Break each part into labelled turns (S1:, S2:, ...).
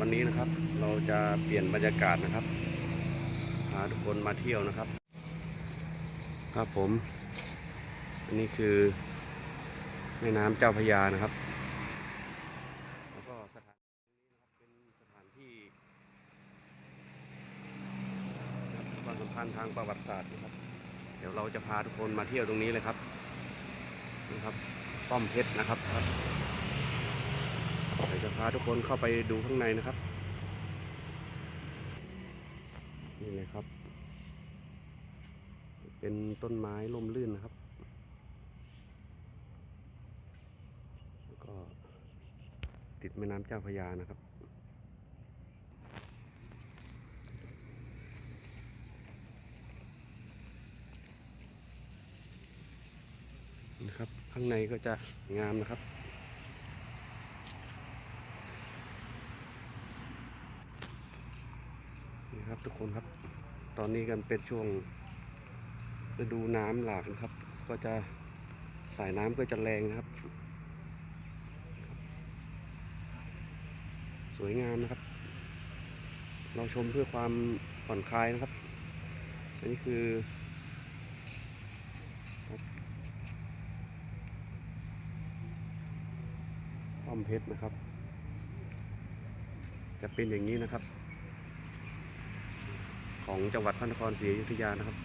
S1: วันนี้นะครับเราจะเปลี่ยนบรรยากาศนะครับพาทุกคนมาเที่ยวนะครับ ครับผม อันนี้คือแม่น้ำเจ้าพยานะครับ แล้วก็สถานที่นี้นะครับเป็นสถานที่ครับความสำคัญทางประวัติศาสตร์นะครับ เดี๋ยวเราจะพาทุกคนมาเที่ยวตรงนี้เลยครับนะครับ ป้อมเพชรนะครับครับ เดี๋ยวจะพาทุกคนเข้าไปดูข้างในนะครับ นี่เลยครับ เป็นต้นไม้ร่มรื่นนะครับ แล้วก็ติดแม่น้ำเจ้าพยานะครับนะครับ ข้างในก็จะงามนะครับ นี่ครับ ทุกคนครับ ตอนนี้กันเป็นช่วงฤดูน้ำหลากนะครับ ก็จะสายน้ำก็จะแรงนะครับ สวยงามนะครับ เราชมเพื่อความผ่อนคลายนะครับ อันนี้คือป้อมเพชรนะครับ จะเป็นอย่างนี้นะครับ ของจังหวัดพระนครศรีอยุธยานะครับ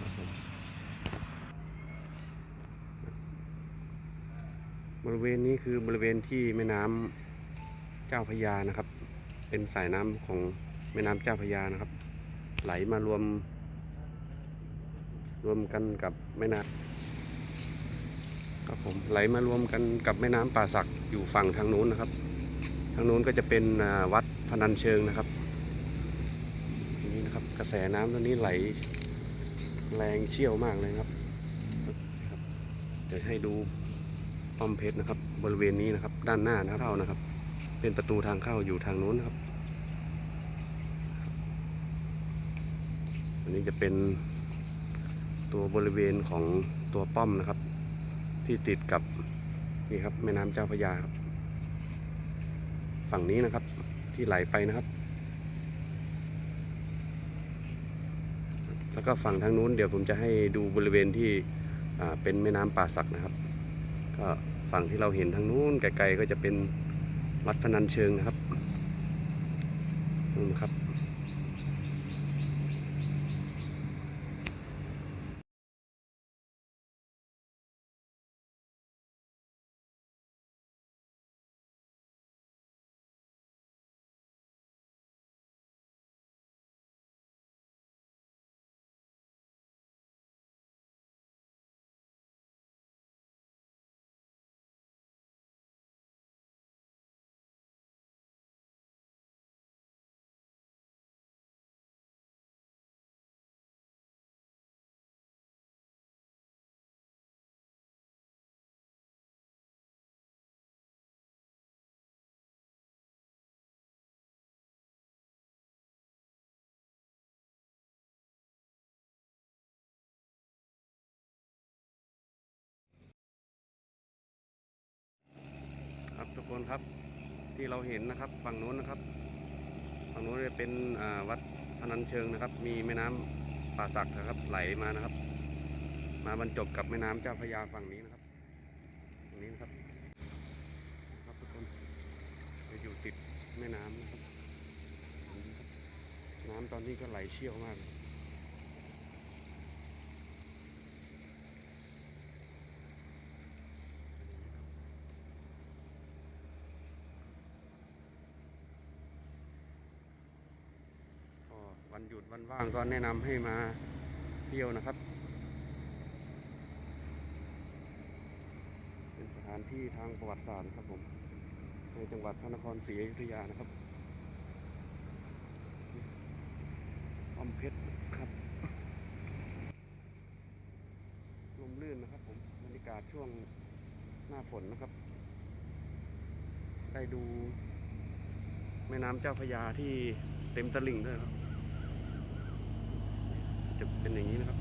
S1: ครับ บริเวณนี้คือบริเวณที่แม่น้ำเจ้าพยานะครับ เป็นสายน้ำของแม่น้ำเจ้าพยานะครับ ไหลมารวม รวมกันกับแม่น้ำครับผมไหลมารวมกันกับแม่น้ำป่าสักอยู่ฝั่งทางนู้นนะครับ ทางนู้นก็จะเป็นวัดพนัญเชิงนะครับนี่นะครับกระแสน้ำตอนนี้ไหลแรงเชี่ยวมากเลยครับนะครับเดี๋ยวให้ดูป้อมเพชรนะครับ บริเวณนี้นะครับ ด้านหน้านะครับเข้านะครับ เป็นประตูทางเข้าอยู่ทางนู้นนะครับอันนี้จะเป็นตัวบริเวณของตัวป้อมนะครับ ที่ติดกับนี่ครับแม่น้ำเจ้าพระยาครับ ฝั่งนี้นะครับ ที่ไหลไปนะครับ แล้วก็ฝั่งทางนู้นเดี๋ยวผมจะให้ดูบริเวณที่เป็นแม่น้ำป่าสักนะครับ ก็ฝั่งที่เราเห็นทางนู้นไกลๆก็จะเป็นวัดพนัญเชิงนะครับนู่นนะครับ ครับทุกคนครับ ที่เราเห็นนะครับ ฝั่งนู้นนะครับ ฝั่งนู้นจะเป็นวัดพนัญเชิงนะครับ มีแม่น้ำป่าสักนะครับ ไหลมานะครับ มาบรรจบกับแม่น้ำเจ้าพระยาฝั่งนี้นะครับตรงนี้นะครับครับทุกคนจะอยู่ติดแม่น้ำนะครับนี้ครับน้ำตอนนี้ก็ไหลเชี่ยวมากเลยก็ วันหยุดวันว่างก็แนะนำให้มาเที่ยวนะครับ เป็นสถานที่ทางประวัติศาสตร์ครับผมในจังหวัดพระนครศรีอยุธยานะครับป้อมเพชรครับลมลื่นนะครับผมบรรยากาศช่วงหน้าฝนนะครับ ได้ดูแม่น้ำเจ้าพระยาที่เต็มตลิ่งด้วยครับ จะเป็นอย่างนี้นะครับ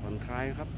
S1: ผ่อนคลายครับ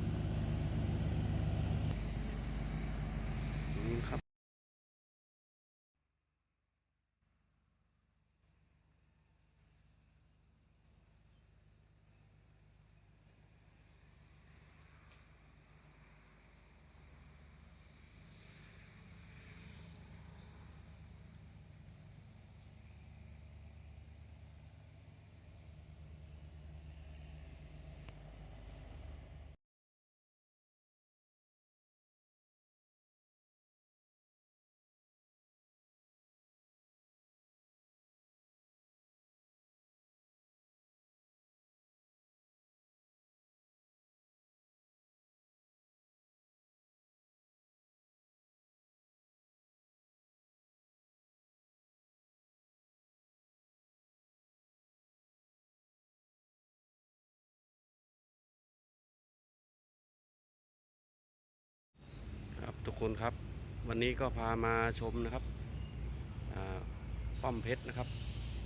S1: ทุกคนครับ วันนี้ก็พามาชมนะครับป้อมเพชรนะครับ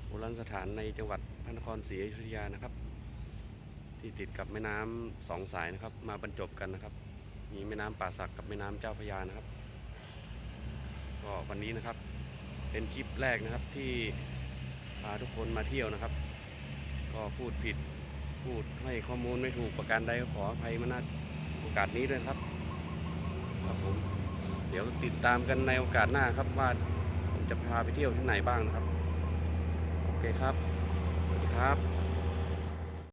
S1: โบราณสถานในจังหวัดพระนครศรีอยุธยานะครับ ที่ติดกับแม่น้ำสองสายนะครับ มาบรรจบกันนะครับ มีแม่น้ำป่าสักกับแม่น้ำเจ้าพระยานะครับ ก็วันนี้นะครับ เป็นคลิปแรกนะครับที่พาทุกคนมาเที่ยวนะครับ ก็พูดผิดพูดให้ข้อมูลไม่ถูกประการใดก็ขออภัยมาณโอกาสนี้ด้วยครับ ครับผมเดี๋ยวติดตามกันในโอกาสหน้าครับว่าผมจะพาไปเที่ยวที่ไหนบ้างนะครับ โอเคครับ สวัสดีครับ